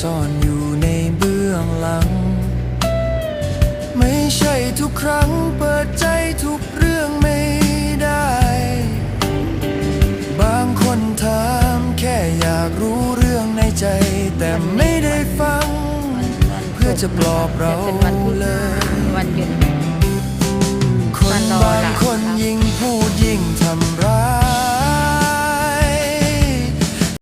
ซ่อนอยู่ในเบื้องหลัง ไม่ใช่ทุกครั้งเปิดใจทุกเรื่องไม่ได้ บางคนถามแค่อยากรู้เรื่องในใจ แต่ไม่ได้ฟัง เพื่อจะปลอบเรา